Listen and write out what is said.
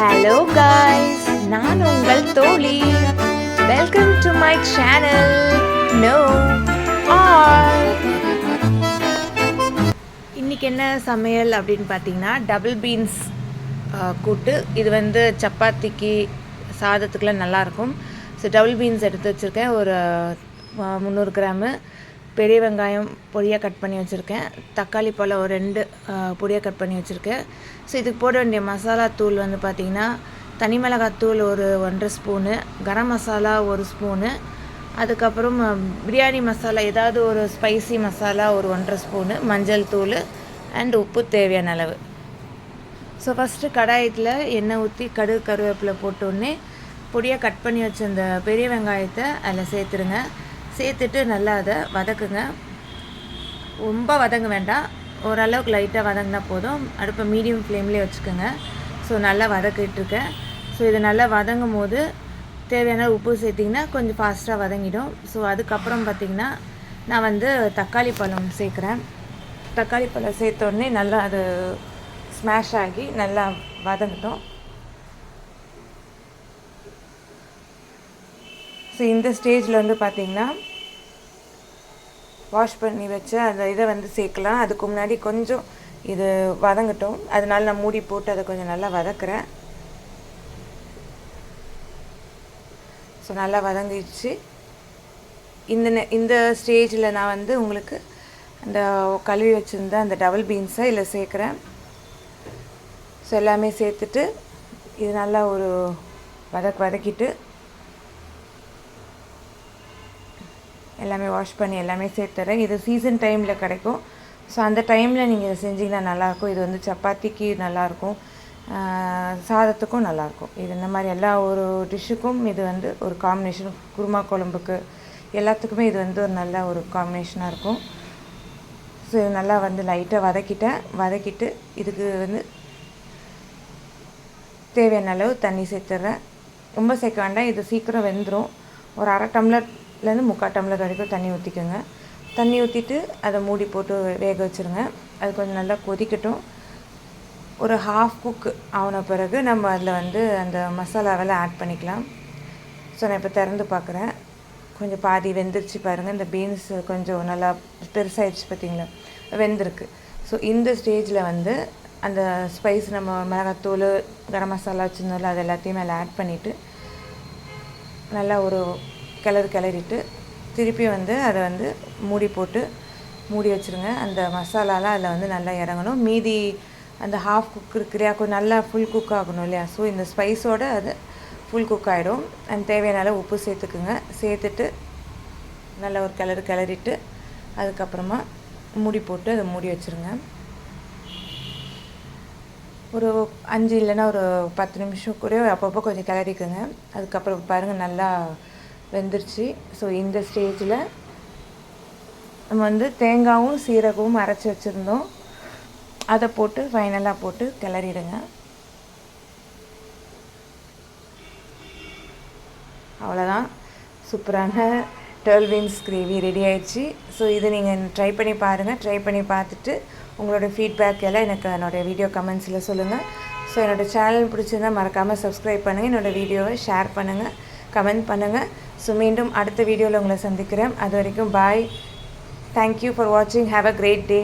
Hello guys நான் உங்கள் தோழி. Welcome to my channel no இன்னைக்கு என்ன சமையல் அப்படின்னு பார்த்தீங்கன்னா டபுள் பீன்ஸ் கூட்டு. இது வந்து சப்பாத்திக்கு சாதத்துக்குலாம் நல்லாயிருக்கும் ஸோ டபுள் பீன்ஸ் எடுத்து வச்சுருக்கேன். ஒரு முந்நூறு கிராமு. பெரிய வெங்காயம் பொடியாக கட் பண்ணி வச்சுருக்கேன். தக்காளி பழம் ஒரு ரெண்டு பொடியாக கட் பண்ணி வச்சுருக்கேன். ஸோ இதுக்கு போட வேண்டிய மசாலா தூள் வந்து பார்த்திங்கன்னா தனி மிளகாத்தூள் ஒரு ஒன்றரை ஸ்பூனு கரம் மசாலா ஒரு ஸ்பூனு அதுக்கப்புறம் பிரியாணி மசாலா ஏதாவது ஒரு ஸ்பைசி மசாலா ஒரு ஒன்றரை ஸ்பூனு மஞ்சள் தூள் அண்ட் உப்பு தேவையான அளவு. ஸோ ஃபஸ்ட்டு கடாயத்தில் எண்ணெய் ஊற்றி கடுகு கருவேப்பிலை போட்டோடனே பொடியாக கட் பண்ணி வச்ச அந்த பெரிய வெங்காயத்தை அதில் சேர்த்துருங்க. சேர்த்துட்டு நல்லா அதை வதக்குங்க. ரொம்ப வதங்க வேண்டாம். ஓரளவுக்கு லைட்டாக வதங்கினா போதும். அடுப்பை மீடியம் ஃப்ளேம்லேயே வச்சுக்கோங்க. ஸோ நல்லா வதக்கிட்டுருக்கேன் ஸோ இது நல்லா வதங்கும் போது தேவையான உப்பு சேர்த்திங்கன்னா கொஞ்சம் ஃபாஸ்ட்டாக வதங்கிடும். ஸோ அதுக்கப்புறம் பார்த்திங்கன்னா நான் வந்து தக்காளி பழம் சேர்க்குறேன். தக்காளி பழம் சேர்த்தோடனே நல்லா அது ஸ்மாஷ் ஆகி நல்லா வதங்கட்டும். ஸோ இந்த ஸ்டேஜில் வந்து பார்த்திங்கன்னா வாஷ் பண்ணி வச்சு அந்த இதை வந்து சேர்க்கலாம். அதுக்கு முன்னாடி கொஞ்சம் இது வதங்கட்டும். அதனால நான் மூடி போட்டு அதை கொஞ்சம் நல்லா வதக்குறேன். ஸோ நல்லா வதங்கிடுச்சு. இந்த நெ- இந்த ஸ்டேஜில் நான் வந்து உங்களுக்கு அந்த கழுவி வச்சுருந்த அந்த டபுள் பீன்ஸை இதில் சேர்க்குறேன். ஸோ எல்லாமே சேர்த்துட்டு இது நல்லா ஒரு வதக் வதக்கிட்டு எல்லாமே வாஷ் பண்ணி எல்லாமே சேர்த்துறேன் இது சீசன் டைமில் கிடைக்கும். ஸோ அந்த டைமில் நீங்கள் இதை செஞ்சீங்கன்னா நல்லாயிருக்கும். இது வந்து சப்பாத்திக்கு நல்லாயிருக்கும். சாதத்துக்கும் நல்லாயிருக்கும். இது இந்த மாதிரி எல்லா ஒரு டிஷ்ஷுக்கும் இது வந்து ஒரு காம்பினேஷன் குருமா குழம்புக்கு எல்லாத்துக்குமே இது வந்து ஒரு நல்ல ஒரு காம்பினேஷனாக இருக்கும். ஸோ இது நல்லா வந்து லைட்டாக வதக்கிட்டேன். வதக்கிட்டு இதுக்கு வந்து தேவையான அளவு தண்ணி சேர்த்துட்றேன். ரொம்ப சேர்க்க வேண்டாம். இது சீக்கிரம் வெந்துடும் ஒரு அரை டம்ளர் டம்ளர்லேருந்து முக்கால் டம்ளர் வரைக்கும் தண்ணி ஊற்றிக்கோங்க தண்ணி ஊற்றிட்டு அதை மூடி போட்டு வேக வச்சுருங்க. அது கொஞ்சம் நல்லா கொதிக்கட்டும். ஒரு ஹாஃப் குக் ஆன பிறகு நம்ம அதில் வந்து அந்த மசாலாவெல்லாம் ஆட் பண்ணிக்கலாம். ஸோ நான் இப்போ திறந்து பார்க்குறேன் கொஞ்சம் பாதி வெந்துருச்சு பாருங்கள் இந்த பீன்ஸ் கொஞ்சம் நல்லா பெருசாகிடுச்சு பார்த்தீங்களா வெந்திருக்கு. ஸோ இந்த ஸ்டேஜில் வந்து அந்த ஸ்பைஸ் நம்ம மிளகாத்தூள் கரம் மசாலா வச்சுருந்தோம்ல அது எல்லாத்தையும் அதில் ஆட் பண்ணிவிட்டு நல்லா ஒரு கிளறு கிளறிட்டு திருப்பி வந்து அதை வந்து மூடி போட்டு மூடி வச்சுருங்க. அந்த மசாலாலாம் அதில் வந்து நல்லா இறங்கணும். மீதி அந்த ஹாஃப் குக் இருக்கிறியா கொஞ்சம் நல்லா ஃபுல் குக் ஆகணும் இல்லையா? ஸோ இந்த ஸ்பைஸோடு அது ஃபுல் குக் ஆகிடும் அண்ட் தேவையான அளவு உப்பு சேர்த்துக்குங்க. சேர்த்துட்டு நல்லா ஒரு கிளறு கிளறிட்டு அதுக்கப்புறமா மூடி போட்டு அதை மூடி வச்சுருங்க. ஒரு அஞ்சு இல்லைன்னா ஒரு பத்து நிமிஷம் கூட அப்பப்போ கொஞ்சம் கிளறிக்குங்க. அதுக்கப்புறம் பாருங்கள் நல்லா வெந்துருச்சு. ஸோ இந்த ஸ்டேஜில் நம்ம வந்து தேங்காயும் சீரகமும் அரைச்சி வச்சுருந்தோம். அதை போட்டு ஃபைனலாக போட்டு கிளறிடுங்க. அவ்வளோதான் சூப்பரான டர்ல்வின்ஸ் கிரேவி ரெடி ஆயிடுச்சு. ஸோ இது நீங்கள் ட்ரை பண்ணி பாருங்கள் ட்ரை பண்ணி பார்த்துட்டு உங்களோட ஃபீட்பேக் எல்லாம் எனக்கு என்னோடய வீடியோ கமெண்ட்ஸில் சொல்லுங்கள் ஸோ என்னோடய சேனல் பிடிச்சிருந்தா மறக்காமல் சப்ஸ்கிரைப் பண்ணுங்கள் என்னோடய வீடியோவை ஷேர் பண்ணுங்கள் கமெண்ட் பண்ணுங்கள் ஸோ மீண்டும் அடுத்த வீடியோவில் உங்களை சந்திக்கிறேன். அது வரைக்கும் பாய் தேங்க்யூ ஃபார் வாட்சிங் ஹாவ் அ கிரேட் டே